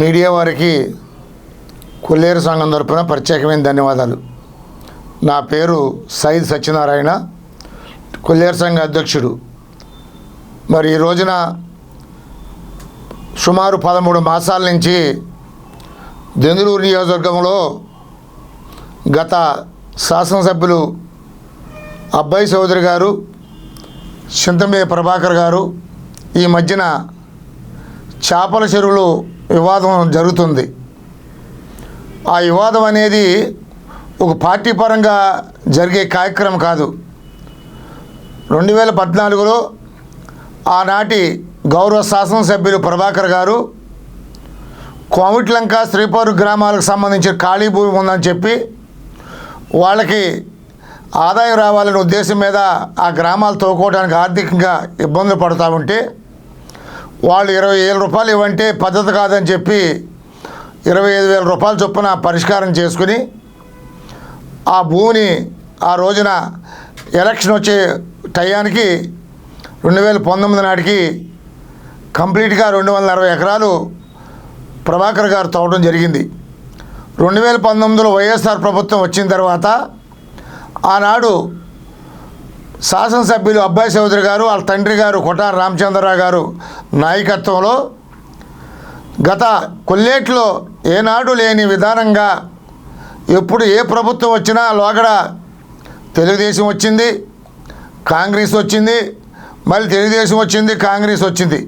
Media వారికి కొల్లేరు సంఘం తరపున ప్రత్యేకమైన ధన్యవాదాలు. నా పేరు సైద్ సత్యనారాయణ కొల్లేరు సంఘ అధ్యక్షుడు. మరి ఈ రోజున సుమారు పదమూడు మాసాల నుంచి దెందులూరు నియోజకవర్గంలో గత శాసనసభ్యులు అబ్బాయి చౌదరి గారు చింతమే ప్రభాకర్ గారు ఈ మధ్యన చేపల చెరువులు వివాదం జరుగుతుంది. ఆ వివాదం అనేది ఒక పార్టీ పరంగా జరిగే కార్యక్రమం కాదు. రెండు వేల పద్నాలుగులో ఆనాటి గౌరవ శాసనసభ్యులు ప్రభాకర్ గారు కోమిట్లంక శ్రీపూర్ గ్రామాలకు సంబంధించిన ఖాళీ భూమి ఉందని చెప్పి వాళ్ళకి ఆదాయం రావాలనే ఉద్దేశం మీద ఆ గ్రామాలు తోకోవడానికి ఆర్థికంగా ఇబ్బందులు పడుతూ ఉంటే వాళ్ళు ఇరవై వేల రూపాయలు ఇవ్వంటే పద్ధతి కాదని చెప్పి ఇరవై ఐదు వేల రూపాయల చొప్పున పరిష్కారం చేసుకుని ఆ భూమిని ఆ రోజున ఎలక్షన్ వచ్చే టయానికి రెండు వేల పంతొమ్మిది నాటికి కంప్లీట్గా రెండు వందల అరవై ఎకరాలు ప్రభాకర్ గారు తవ్వడం జరిగింది. రెండు వేల పంతొమ్మిదిలో వైఎస్ఆర్ ప్రభుత్వం వచ్చిన తర్వాత ఆనాడు శాసనసభ్యులు అబ్బాయి చౌదరి గారు వాళ్ళ తండ్రి గారు కొటార రామచంద్రరావు గారు నాయకత్వంలో గత కొల్లేట్లో ఏనాడు లేని విధానంగా ఎప్పుడు ఏ ప్రభుత్వం వచ్చినా లోగడ తెలుగుదేశం వచ్చింది కాంగ్రెస్ వచ్చింది మళ్ళీ తెలుగుదేశం వచ్చింది కాంగ్రెస్ వచ్చింది.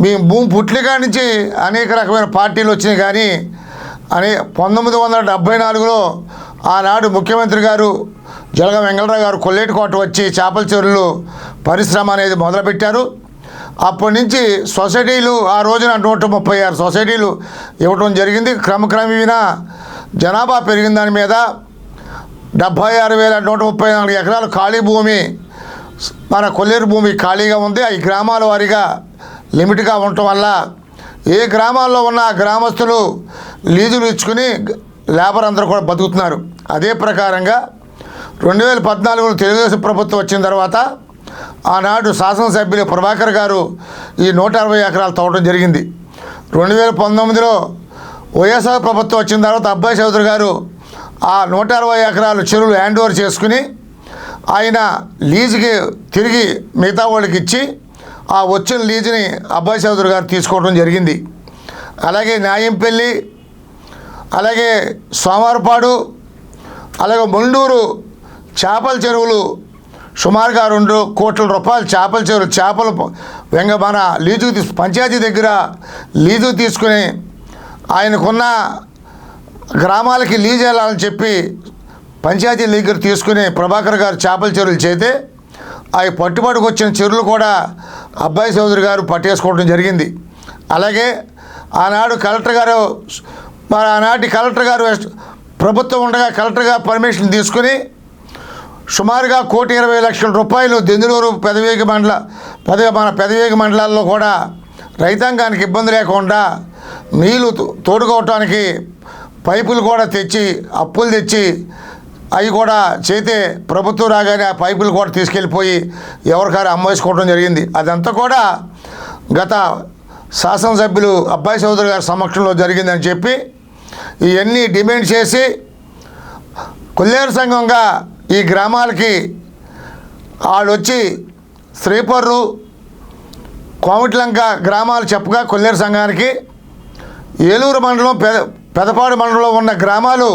మీ భూమి పుట్లిగా నుంచి అనేక రకమైన పార్టీలు వచ్చినాయి కానీ అనే పంతొమ్మిది వందల డెబ్భై నాలుగులో ఆనాడు ముఖ్యమంత్రి గారు జలగ వెంగళరావు గారు కొల్లేటికోట వచ్చి చేపల చెరువులు పరిశ్రమ అనేది మొదలుపెట్టారు. అప్పటి నుంచి సొసైటీలు ఆ రోజున నూట ముప్పై ఆరు సొసైటీలు ఇవ్వటం జరిగింది. క్రమక్రమేణ జనాభా పెరిగిన దాని మీద డెబ్భై ఆరు వేల నూట ముప్పై నాలుగు ఎకరాలు ఖాళీ భూమి మన కొల్లేరు భూమి ఖాళీగా ఉంది. ఈ గ్రామాల వారీగా లిమిట్గా ఉండటం వల్ల ఏ గ్రామాల్లో ఉన్న గ్రామస్తులు లీజులు ఇచ్చుకుని లేబర్ అందరూ కూడా బతుకుతున్నారు. అదే ప్రకారంగా రెండు వేల పద్నాలుగులో తెలుగుదేశం ప్రభుత్వం వచ్చిన తర్వాత ఆనాడు శాసనసభ్యులు ప్రభాకర్ గారు ఈ నూట అరవై ఎకరాలు తవ్వడం జరిగింది. రెండు వేల పంతొమ్మిదిలో వైఎస్ఆర్ ప్రభుత్వం వచ్చిన తర్వాత అబ్బాయి చౌదరి గారు ఆ నూట అరవై ఎకరాలు చెరువులు హ్యాండ్ ఓవర్ చేసుకుని ఆయన లీజుకి తిరిగి మిగతా వాళ్ళకి ఇచ్చి ఆ వచ్చిన లీజుని అబ్బాయి చౌదరి గారు తీసుకోవడం జరిగింది. అలాగే న్యాయంపల్లి అలాగే సోమవారపాడు అలాగే మొండూరు చేపల చెరువులు సుమారుగా రెండు కోట్ల రూపాయలు చేపల చెరువులు చేపలు వెంగ మన లీజు తీసు పంచాయతీ దగ్గర లీజు తీసుకుని ఆయనకున్న గ్రామాలకి లీజ్ వెళ్ళాలని చెప్పి పంచాయతీ దగ్గర తీసుకుని ప్రభాకర్ గారు చేపల చెరువులు చేతే అవి పట్టుబడికి వచ్చిన చెరువులు కూడా అబ్బాయి చౌదరి గారు పట్టేసుకోవడం జరిగింది. అలాగే ఆనాడు కలెక్టర్ గారు మరి ఆనాటి కలెక్టర్ గారు ప్రభుత్వం ఉండగా కలెక్టర్గా పర్మిషన్ తీసుకుని సుమారుగా కోటి ఇరవై లక్షల రూపాయలు దెందులూరు పెదవేగి మండల పెద మన పెదవేగి మండలాల్లో కూడా రైతాంగానికి ఇబ్బంది లేకుండా నీళ్ళు తో- తోడుకోవటానికి పైపులు కూడా తెచ్చి అప్పులు తెచ్చి అవి కూడా చేతే ప్రభుత్వం రాగానే ఆ పైపులు కూడా తీసుకెళ్ళిపోయి ఎవరికారు అమ్మేసుకోవడం జరిగింది. అదంతా కూడా గత శాసనసభ్యులు అబ్బాయి చౌదరి గారి సమక్షంలో జరిగిందని చెప్పి ఇవన్నీ డిమాండ్ చేసి కొల్లేరు సంఘంగా ఈ గ్రామాలకి ఆడొచ్చి శ్రీపర్రు కోమటిలంక గ్రామాలు చెప్పగా కొల్లేరు సంఘానికి ఏలూరు మండలం పెద పెదపాడు మండలంలో ఉన్న గ్రామాలు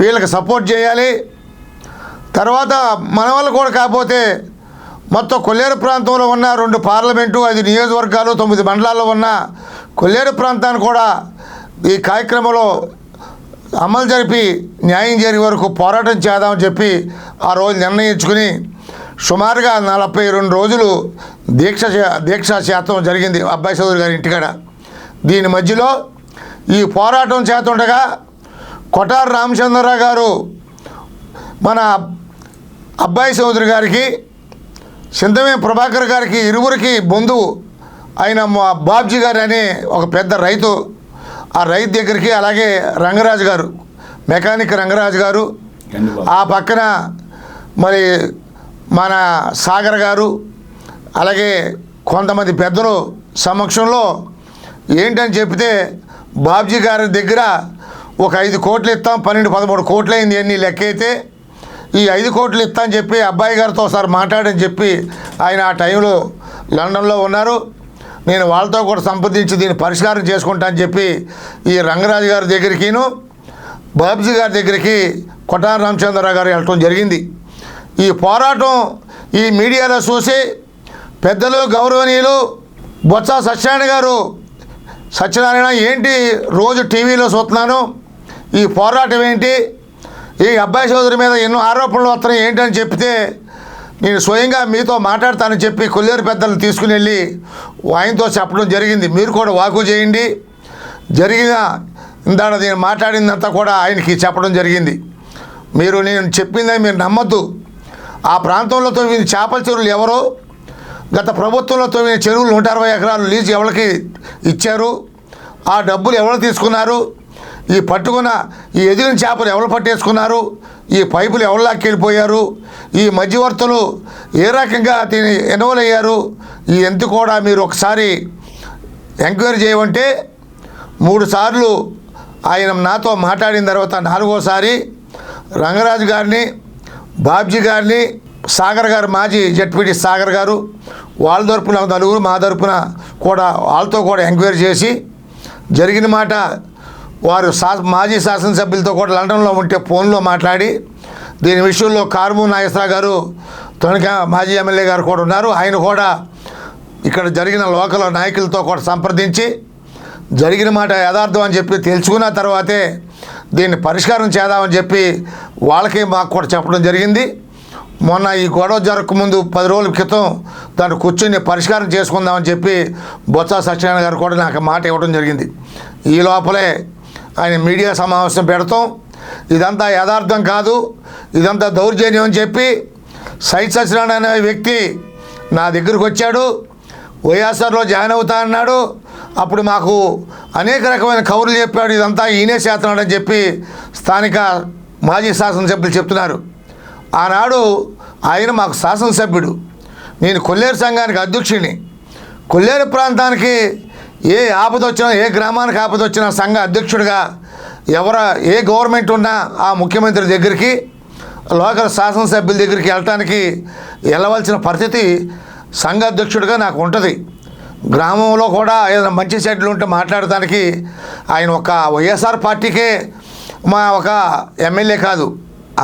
వీళ్ళకి సపోర్ట్ చేయాలి. తర్వాత మన వల్ల కూడా కాకపోతే మొత్తం కొల్లేరు ప్రాంతంలో ఉన్న రెండు పార్లమెంటు ఐదు నియోజకవర్గాలు తొమ్మిది మండలాల్లో ఉన్న కొల్లేరు ప్రాంతాన్ని కూడా ఈ కార్యక్రమంలో అమలు జరిపి న్యాయం జరిగే వరకు పోరాటం చేద్దామని చెప్పి ఆ రోజు నిర్ణయించుకుని సుమారుగా నలభై రెండు రోజులు దీక్ష చే- దీక్షా శాతం జరిగింది అబ్బాయి చౌదరి గారి ఇంటికాడ. దీని మధ్యలో ఈ పోరాటం చేస్తుండగా కొటారు రామచంద్రరావు గారు మన అబ్బాయి చౌదరి గారికి సింధమే ప్రభాకర్ గారికి ఇరువురికి బంధువు ఆయన మా బాబ్జీ గారు అనే ఒక పెద్ద రైతు ఆ రైతు దగ్గరికి అలాగే రంగరాజు గారు మెకానిక్ రంగరాజు గారు ఆ పక్కన మరి మన సాగర్ గారు అలాగే కొంతమంది పెద్దలు సమక్షంలో ఏంటని చెప్తే బాబ్జీ గారి దగ్గర ఒక ఐదు కోట్లు ఇస్తాం పన్నెండు పదమూడు కోట్లు అయింది అన్ని లెక్క అయితే ఈ ఐదు కోట్లు ఇస్తా అని చెప్పి అబ్బాయి గారితో ఒకసారి మాట్లాడని చెప్పి ఆయన ఆ టైంలో లండన్లో ఉన్నారు. నేను వాళ్ళతో కూడా సంప్రదించి దీన్ని పరిష్కారం చేసుకుంటా అని చెప్పి ఈ రంగరాజు గారి దగ్గరికిను బాబ్జీ గారి దగ్గరికి కొట్టార రామచంద్రరావు గారు వెళ్ళటం జరిగింది. ఈ పోరాటం ఈ మీడియాలో చూసి పెద్దలు గౌరవనీయులు బొత్స సత్యనారాయణ గారు సత్యనారాయణ ఏంటి రోజు టీవీలో చూస్తున్నాను ఈ పోరాటం ఏంటి ఈ అబ్బాయి చౌదరి మీద ఎన్నో ఆరోపణలు వస్తున్నాయి ఏంటని చెప్తే నేను స్వయంగా మీతో మాట్లాడతానని చెప్పి కొల్లేరు పెద్దలను తీసుకుని వెళ్ళి ఆయనతో చెప్పడం జరిగింది. మీరు కూడా వాకు చేయండి. జరిగిన ఇందాడ నేను మాట్లాడిందంతా కూడా ఆయనకి చెప్పడం జరిగింది. మీరు నేను చెప్పిందని మీరు నమ్మద్దు. ఆ ప్రాంతంలో తవ్విన చేపల చెరువులు ఎవరో గత ప్రభుత్వంలో తవ్విన చెరువులు నూట అరవై ఎకరాలు లీజు ఎవరికి ఇచ్చారు ఆ డబ్బులు ఎవరు తీసుకున్నారు ఈ పట్టుకున్న ఈ ఎదిగిన చేపలు ఎవరు పట్టేసుకున్నారు ఈ పైపులు ఎవరు లాక్కెళ్ళిపోయారు ఈ మధ్యవర్తులు ఏ రకంగా దీన్ని ఎన్వల్ అయ్యారు? ఈ ఎంత కూడా మీరు ఒకసారి ఎంక్వైరీ చేయమంటే మూడు సార్లు ఆయన నాతో మాట్లాడిన తర్వాత నాలుగోసారి రంగరాజు గారిని బాబ్జీ గారిని సాగర్ గారు మాజీ జడ్పీటీ సాగర్ గారు వాళ్ళ తరపున నలుగురు మా తరపున కూడా వాళ్ళతో కూడా ఎంక్వైరీ చేసి జరిగిన మాట వారు శా మాజీ శాసనసభ్యులతో కూడా లండన్లో ఉంటే ఫోన్లో మాట్లాడి దీని విషయంలో కార్ము నాగేశ్వర గారు తొణిక మాజీ ఎమ్మెల్యే గారు కూడా ఉన్నారు. ఆయన కూడా ఇక్కడ జరిగిన లోకల్ నాయకులతో కూడా సంప్రదించి జరిగిన మాట యథార్థం అని చెప్పి తెలుసుకున్న తర్వాతే దీన్ని పరిష్కారం చేద్దామని చెప్పి వాళ్ళకి మాకు కూడా చెప్పడం జరిగింది. మొన్న ఈ గొడవ జరగకముందు పది రోజుల క్రితం దాన్ని కూర్చొని పరిష్కారం చేసుకుందామని చెప్పి బొత్స సత్యనారాయణ గారు కూడా నాకు మాట ఇవ్వడం జరిగింది. ఈ లోపలే ఆయన మీడియా సమావేశం పెడతాం. ఇదంతా యథార్థం కాదు. ఇదంతా దౌర్జన్యం అని చెప్పి సైట్ సత్యనారాయణ అనే వ్యక్తి నా దగ్గరకు వచ్చాడు. వైఎస్ఆర్లో జాయిన్ అవుతా అన్నాడు. అప్పుడు మాకు అనేక రకమైన కౌరులు చెప్పాడు. ఇదంతా ఈయనే చేస్తున్నాడని చెప్పి స్థానిక మాజీ శాసనసభ్యులు చెప్తున్నారు. ఆనాడు ఆయన మాకు శాసనసభ్యుడు. నేను కొల్లేరు సంఘానికి అధ్యక్షుడిని. కొల్లేరు ప్రాంతానికి ఏ ఆపదొచ్చినా ఏ గ్రామానికి ఆపద వచ్చినా సంఘ అధ్యక్షుడిగా ఎవర ఏ గవర్నమెంట్ ఉన్నా ఆ ముఖ్యమంత్రి దగ్గరికి లోకల్ శాసనసభ్యుల దగ్గరికి వెళ్ళటానికి వెళ్ళవలసిన పరిస్థితి సంఘ అధ్యక్షుడిగా నాకు ఉంటుంది. గ్రామంలో కూడా ఏదైనా మంచి చెడ్లు ఉంటే మాట్లాడటానికి ఆయన ఒక వైఎస్ఆర్ పార్టీకే మా ఒక ఎమ్మెల్యే కాదు.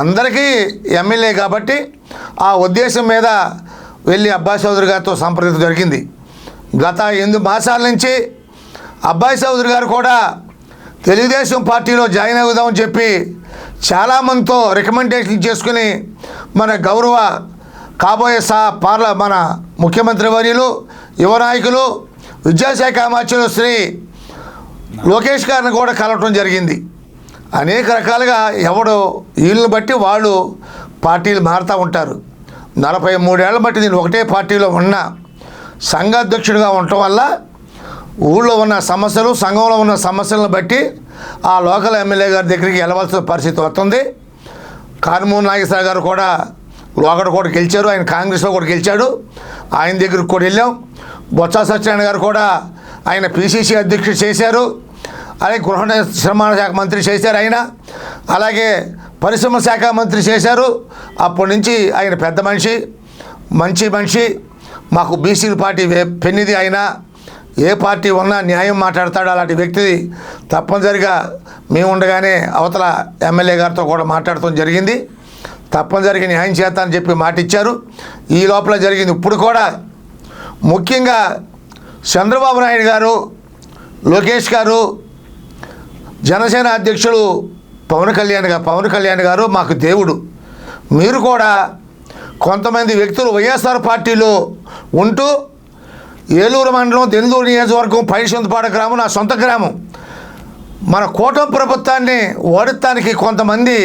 అందరికీ ఎమ్మెల్యే కాబట్టి ఆ ఉద్దేశం మీద వెళ్ళి అబ్బాస్ చౌదరి గారితో సంప్రదించడం జరిగింది. గత ఎనిమిది మాసాల నుంచి అబ్బాయి చౌదరి గారు కూడా తెలుగుదేశం పార్టీలో జాయిన్ అవుదామని చెప్పి చాలామందితో రికమెండేషన్ చేసుకుని మన గౌరవ కాబోయే సా పార్ల మన ముఖ్యమంత్రి వర్యులు యువ నాయకులు విద్యాశాఖ అమాత్యులు శ్రీ లోకేష్ గారిని కూడా కలవటం జరిగింది. అనేక రకాలుగా ఎవడు వీళ్ళని బట్టి వాళ్ళు పార్టీలు మారుతూ ఉంటారు. నలభై మూడేళ్ళ బట్టి నేను ఒకటే పార్టీలో ఉన్నా. సంఘాధ్యక్షుడిగా ఉండటం వల్ల ఊళ్ళో ఉన్న సమస్యలు సంఘంలో ఉన్న సమస్యలను బట్టి ఆ లోకల్ ఎమ్మెల్యే గారి దగ్గరికి వెళ్ళవలసిన పరిస్థితి వస్తుంది. కారుమూరి నాగేశ్వర గారు కూడా లోకడ కూడా గెలిచారు ఆయన కాంగ్రెస్లో కూడా గెలిచాడు. ఆయన దగ్గరికి కూడా వెళ్ళాం. బొత్స సత్యనారాయణ గారు కూడా ఆయన పిసిసి అధ్యక్షుడు చేశారు. అలాగే గృహ నిర్మాణ శాఖ మంత్రి చేశారు ఆయన. అలాగే పరిశ్రమ శాఖ మంత్రి చేశారు. అప్పటి నుంచి ఆయన పెద్ద మనిషి మంచి మనిషి. మాకు బీసీల పార్టీ వే- పెన్నిది అయినా ఏ పార్టీ ఉన్నా న్యాయం మాట్లాడతాడు అలాంటి వ్యక్తి తప్పనిసరిగా మేము ఉండగానే అవతల ఎమ్మెల్యే గారితో కూడా మాట్లాడటం జరిగింది. తప్పనిసరిగా న్యాయం చేస్తానని చెప్పి మాట ఇచ్చారు ఈ లోపల జరిగింది. ఇప్పుడు కూడా ముఖ్యంగా చంద్రబాబు నాయుడు గారు లోకేష్ గారు జనసేన అధ్యక్షుడు పవన్ కళ్యాణ్ గారు పవన్ కళ్యాణ్ గారు మాకు దేవుడు. మీరు కూడా కొంతమంది వ్యక్తులు వైఎస్ఆర్ పార్టీలో ఉంటూ ఏలూరు మండలం దెందూరు నియోజకవర్గం పైసొంతపాడ గ్రామం నా సొంత గ్రామం. మన కూటమి ప్రభుత్వాన్ని ఓడించడానికి కొంతమంది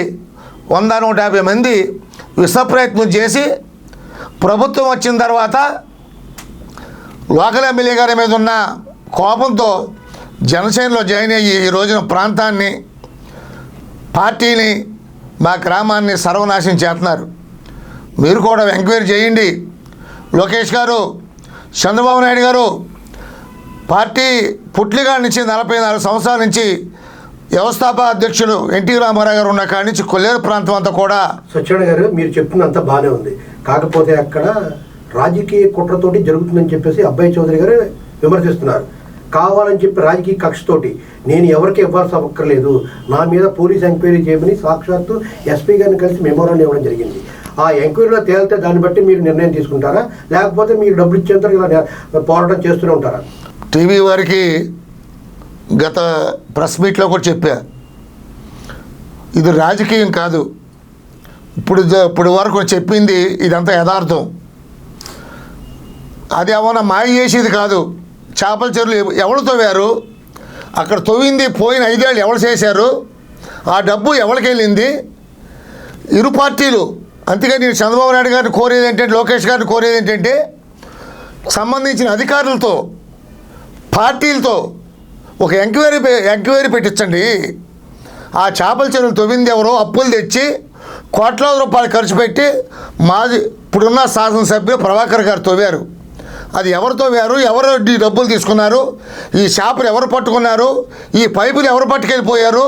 వంద నూట యాభై మంది విషప్రయత్నం చేసి ప్రభుత్వం వచ్చిన తర్వాత లోకల్ ఎమ్మెల్యే గారి మీద ఉన్న కోపంతో జనసేనలో జాయిన్ అయ్యి ఈ రోజున ప్రాంతాన్ని పార్టీని మా గ్రామాన్ని సర్వనాశనం చేస్తున్నారు. మీరు కూడా ఎంక్వైరీ చేయండి. లోకేష్ గారు చంద్రబాబు నాయుడు గారు పార్టీ పుట్లిగా నుంచి నలభై నాలుగు సంవత్సరాల నుంచి వ్యవస్థాపక అధ్యక్షులు ఎన్టీ రామారావు గారు ఉన్న కాడి నుంచి కొల్లేరు ప్రాంతం అంతా కూడా సత్యనారాయణ గారు మీరు చెప్తున్నంత బాగానే ఉంది. కాకపోతే అక్కడ రాజకీయ కుట్రతోటి జరుగుతుందని చెప్పేసి అబ్బాయి చౌదరి గారు విమర్శిస్తున్నారు. కావాలని చెప్పి రాజకీయ కక్షతోటి నేను ఎవరికి ఇవ్వాల్సి అవ్వక్కర్లేదు నా మీద పోలీస్ ఎంక్వైరీ చేయమని సాక్షాత్తు ఎస్పీ గారిని కలిసి మెమోరాన్ని ఇవ్వడం జరిగింది. ఆ ఎంక్వైరీలో తేలితే దాన్ని బట్టి మీరు నిర్ణయం తీసుకుంటారా? లేకపోతే మీరు డబ్బులు ఇచ్చేంత ఇలా పోరాటం చేస్తూనే ఉంటారా? టీవీ వారికి గత ప్రెస్ మీట్లో కూడా చెప్పా. ఇది రాజకీయం కాదు. ఇప్పుడు ఇప్పుడు వరకు చెప్పింది ఇదంతా యథార్థం. అది ఏమైనా మాయ చేసేది కాదు. చేపల చెరువులు ఎవరు తవ్వారు? అక్కడ తవ్వింది పోయిన ఐదేళ్ళు ఎవరు చేశారు? ఆ డబ్బు ఎవరికి వెళ్ళింది? ఇరు పార్టీలు అందుకే నేను చంద్రబాబు నాయుడు గారిని కోరేది ఏంటంటే లోకేష్ గారిని కోరేది ఏంటంటే సంబంధించిన అధికారులతో పార్టీలతో ఒక ఎంక్వైరీ ఎంక్వైరీ పెట్టించండి. ఆ చేపల చెరువులు తవ్వింది ఎవరో అప్పులు తెచ్చి కోట్లాది రూపాయలు ఖర్చు పెట్టి మాజీ ఇప్పుడున్న శాసనసభ్యులు ప్రభాకర్ గారు తవ్వారు. అది ఎవరు తవ్వారు ఎవరు ఈ డబ్బులు తీసుకున్నారు? ఈ చేపలు ఎవరు పట్టుకున్నారు? ఈ పైపులు ఎవరు పట్టుకెళ్ళిపోయారు?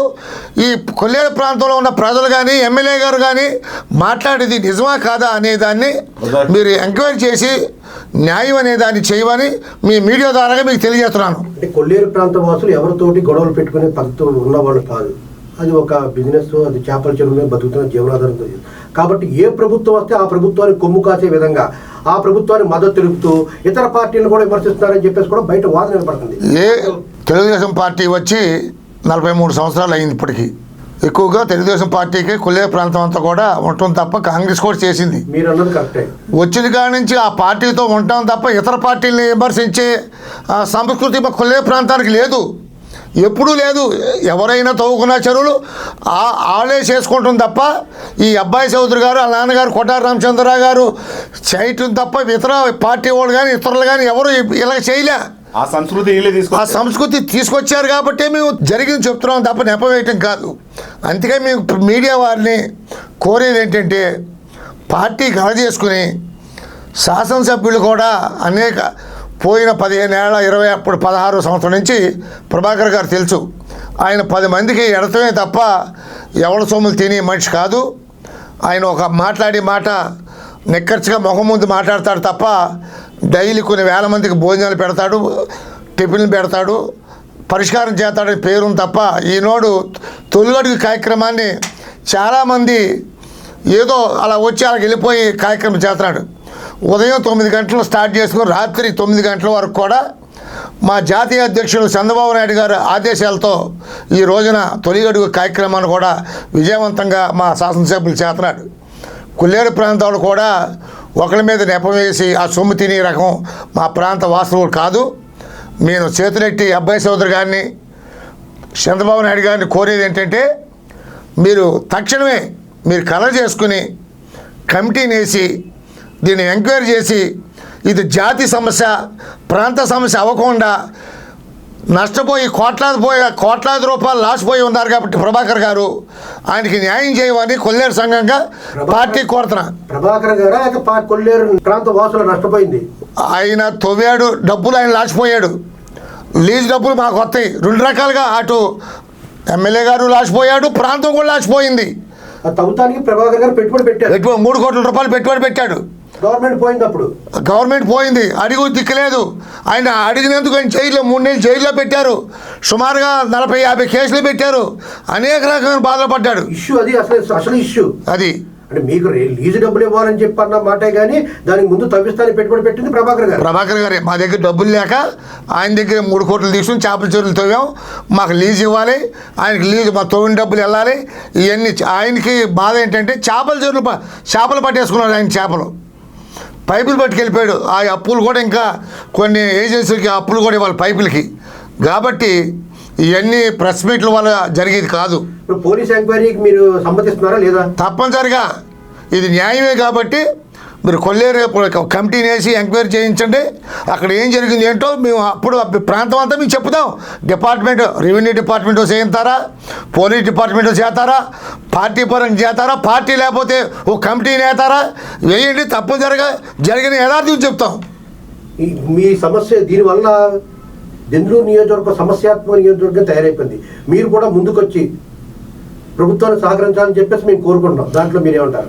ఈ కొల్లేరు ప్రాంతంలో ఉన్న ప్రజలు కానీ ఎమ్మెల్యే గారు కానీ మాట్లాడేది నిజమా కాదా అనే దాన్ని మీరు ఎంక్వైరీ చేసి న్యాయం అనే దాన్ని చేయమని మీ మీడియా ద్వారా మీకు తెలియజేస్తున్నాను. అంటే కొల్లేరు ప్రాంత వాసులు ఎవరితోటి గొడవలు పెట్టుకునే పద్ధతి ఉన్నవాళ్ళు కాదు. అది ఒక బిజినెస్ అది చేపల చెరువు మీద బతుకుతున్న జీవనాధారంతో. కాబట్టి ఏ ప్రభుత్వం వస్తే ఆ ప్రభుత్వానికి కొమ్ము కాసే విధంగా ఆ ప్రభుత్వానికి మద్దతు తెలుపుతూ ఇతర పార్టీలను కూడా విమర్శిస్తున్నారని చెప్పేసి కూడా బయట వాదన నిలబడుతుంది ఏ తెలుగుదేశం పార్టీ వచ్చి నలభై మూడు సంవత్సరాలు అయింది ఇప్పటికీ. ఎక్కువగా తెలుగుదేశం పార్టీకి కొల్లే ప్రాంతం అంతా కూడా ఉండటం తప్ప కాంగ్రెస్ కూడా చేసింది. మీరు అన్నది కరెక్టే. వచ్చిన కాడి నుంచి ఆ పార్టీతో ఉంటాం తప్ప ఇతర పార్టీల్ని విమర్శించే సంస్కృతి మా కొల్లే ప్రాంతానికి లేదు. ఎప్పుడూ లేదు. ఎవరైనా తవ్వుకున్న చెరువులు ఆ- వాళ్ళే చేసుకుంటుంది తప్ప ఈ అబ్బాయి చౌదరి గారు వాళ్ళ నాన్నగారు కొట్టారి రామచంద్రరావు గారు చేయటం తప్ప ఇతర పార్టీ వాళ్ళు కానీ ఇతరులు కానీ ఎవరు ఇలా చేయలే. ఆ సంస్కృతి ఆ సంస్కృతి తీసుకొచ్చారు కాబట్టి మేము జరిగింది చెప్తున్నాం తప్ప నెపవేయటం కాదు. అందుకే మేము మీడియా వారిని కోరేది ఏంటంటే పార్టీ కల చేసుకుని శాసనసభ్యులు కూడా అనేక పోయిన పదిహేను ఏళ్ళ ఇరవై అప్పుడు పదహారు సంవత్సరం నుంచి ప్రభాకర్ గారు తెలుసు. ఆయన పది మందికి ఎడతమే తప్ప ఎవరి సొమ్ములు తినే మనిషి కాదు. ఆయన ఒక మాట్లాడే మాట నిక్కర్చిగా ముఖం ముందు మాట్లాడతాడు తప్ప డైలీ కొన్ని వేల మందికి భోజనాలు పెడతాడు టిఫిన్లు పెడతాడు పరిష్కారం చేస్తాడని పేరు తప్ప ఈనాడు తొలిగడుగు కార్యక్రమాన్ని చాలామంది ఏదో అలా వచ్చి అలాగ వెళ్ళిపోయి కార్యక్రమం చేస్తున్నాడు. ఉదయం తొమ్మిది గంటలు స్టార్ట్ చేసుకుని రాత్రి తొమ్మిది గంటల వరకు కూడా మా జాతీయ అధ్యక్షుడు చంద్రబాబు నాయుడు గారి ఆదేశాలతో ఈ రోజున తొలి గడుగు కార్యక్రమాన్ని కూడా విజయవంతంగా మా శాసనసభ్యులు చేస్తున్నాడు. కొల్లేరు ప్రాంతాలు కూడా ఒకరి మీద నెపం వేసి ఆ సొమ్ము తినే రకం మా ప్రాంత వాస్తవులు కాదు. నేను చేతులెట్టి అబ్బాయి సోదరు గారిని చంద్రబాబు నాయుడు గారిని కోరేది ఏంటంటే మీరు తక్షణమే మీరు కలర్ చేసుకుని కమిటీని వేసి దీన్ని ఎంక్వైరీ చేసి ఇది జాతి సమస్య ప్రాంత సమస్య అవ్వకుండా నష్టపోయి కోట్లాది పోయి కోట్లాది రూపాయలు లాస్ పోయి ఉన్నారు కాబట్టి ప్రభాకర్ గారు ఆయనకి న్యాయం చేయమని కొల్లేరు సంఘంగా పార్టీ కోరుతున్నా. ప్రభాకర్ గారా? కొల్లేరు ప్రాంత వాసులు నష్టపోయింది? ఆయన తవ్వాడు డబ్బులు ఆయన లాసిపోయాడు. లీజ్ డబ్బులు మాకు వస్తాయి. రెండు రకాలుగా అటు ఎమ్మెల్యే గారు లాసిపోయాడు ప్రాంతం కూడా లాసిపోయింది. తవ్వుతానికి ప్రభాకర్ గారు పెట్టుబడి పెట్టుబడి మూడు కోట్ల రూపాయలు పెట్టుబడి పెట్టాడు. గవర్నమెంట్ పోయింది అప్పుడు గవర్నమెంట్ పోయింది. అడిగు దిక్కులేదు ఆయన అడిగినందుకు ఆయన జైల్లో మూడు నెలలు జైల్లో పెట్టారు. సుమారుగా నలభై యాభై కేసులు పెట్టారు. అనేక రకమైన బాధలు పడ్డాడు. ఇష్యూ అది అసలు అసలు ఇష్యూ. అది. అంటే మీకు లీజు డబ్బులు ఇవ్వాలని చెప్పి అన్న మాటే కానీ దానికి ముందు తవ్విస్తానికి పెట్టుబడి పెట్టింది ప్రభాకర్ గారు. ప్రభాకర్ గారే మా దగ్గర డబ్బులు లేక ఆయన దగ్గర మూడు కోట్లు తీసుకుని చేపల చెరువులు తవ్వాం. మాకు లీజ్ ఇవ్వాలి. ఆయనకి లీజ్ మా తవ్విన డబ్బులు వెళ్ళాలి. ఇవన్నీ ఆయనకి బాధ ఏంటంటే చేపల చెరువులు చేపలు పట్టేసుకున్నాడు ఆయన చేపలు. పైపులు పట్టుకెళ్ళిపోయాడు. ఆ అప్పులు కూడా ఇంకా కొన్ని ఏజెన్సీలకి అప్పులు కూడా ఇవ్వాలి పైపులకి. కాబట్టి ఇవన్నీ ప్రెస్ మీట్ల వల్ల జరిగేది కాదు. ఇప్పుడు పోలీస్ ఎంక్వైరీకి మీరు సమ్మతిస్తున్నారా లేదా? తప్పనిసరిగా. ఇది న్యాయమే కాబట్టి మీరు కొల్లేరు ఒక కమిటీని వేసి ఎంక్వైరీ చేయించండి. అక్కడ ఏం జరిగింది ఏంటో మేము అప్పుడు ప్రాంతం అంతా మీకు చెప్తాం. డిపార్ట్మెంట్ రెవెన్యూ డిపార్ట్మెంట్ చేస్తారా? పోలీస్ డిపార్ట్మెంట్ చేస్తారా? పార్టీ పరంగా చేస్తారా? పార్టీ లేకపోతే ఓ కమిటీని వేస్తారా? వేయండి తప్పనిసరిగా జరిగిన యథార్థం చెప్తాం. ఈ- మీ సమస్య దీనివల్ల దెందులూరు నియోజకవర్గం సమస్యాత్మక నియోజకవర్గం తయారైపోయింది. మీరు కూడా ముందుకొచ్చి ప్రభుత్వాన్ని సహకరించాలని చెప్పేసి మేము కోరుకుంటున్నాం. దాంట్లో మీరేమంటారు?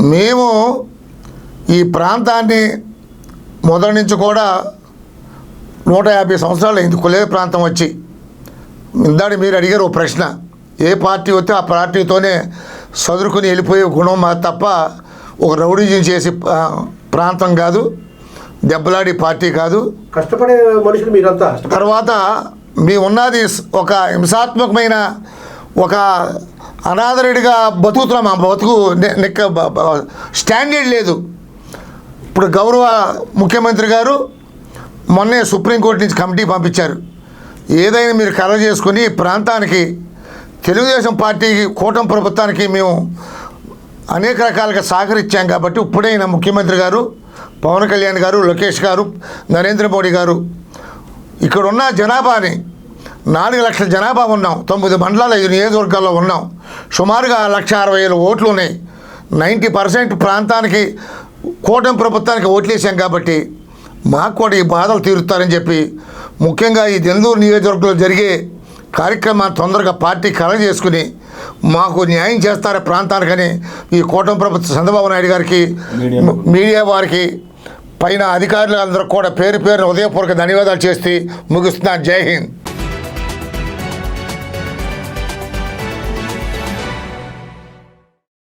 మేము ఈ ప్రాంతాన్ని మొదటి నుంచి కూడా నూట యాభై సంవత్సరాలు అయింది. కులే ప్రాంతం వచ్చి. ఇందాడి మీరు అడిగారు ఓ ప్రశ్న. ఏ పార్టీ వస్తే ఆ పార్టీతోనే చదువుకుని వెళ్ళిపోయే గుణం మా తప్ప ఒక రౌడీజం చేసి ప్రాంతం కాదు. దెబ్బలాడి పార్టీ కాదు. కష్టపడే మనుషులు మీరంతా తర్వాత మీ ఉన్నది ఒక హింసాత్మకమైన ఒక అనాథరుడిగా బతుకుతున్నాం. ఆ బతుకు స్టాండర్డ్ లేదు. ఇప్పుడు గౌరవ ముఖ్యమంత్రి గారు మొన్నే సుప్రీంకోర్టు నుంచి కమిటీ పంపించారు. ఏదైనా మీరు కలవ చేసుకుని ప్రాంతానికి తెలుగుదేశం పార్టీకి కూటమి ప్రభుత్వానికి మేము అనేక రకాలుగా సహకరించాం కాబట్టి ఇప్పుడైనా ముఖ్యమంత్రి గారు పవన్ కళ్యాణ్ గారు లోకేష్ గారు నరేంద్ర మోడీ గారు ఇక్కడ ఉన్న జనాభాని నాలుగు లక్షల జనాభా ఉన్నాం. తొమ్మిది మండలాల ఐదు నియోజకవర్గాల్లో ఉన్నాం. సుమారుగా లక్ష అరవై వేల ఓట్లు ఉన్నాయి. నైంటీ పర్సెంట్ ప్రాంతానికి కూటమి ప్రభుత్వానికి ఓట్లేసాం కాబట్టి మాకు కూడా ఈ బాధలు తీరుతారని చెప్పి ముఖ్యంగా ఈ దెందూరు నియోజకవర్గంలో జరిగే కార్యక్రమాన్ని తొందరగా పార్టీ కలగ చేసుకుని మాకు న్యాయం చేస్తారే ప్రాంతానికని ఈ కూటమి ప్రభుత్వం చంద్రబాబు నాయుడు గారికి మీడియా వారికి పైన అధికారులందరూ కూడా పేరు పేరు ఉదయపూర్వక ధన్యవాదాలు చేసి ముగిస్తున్నాను. జై హింద్.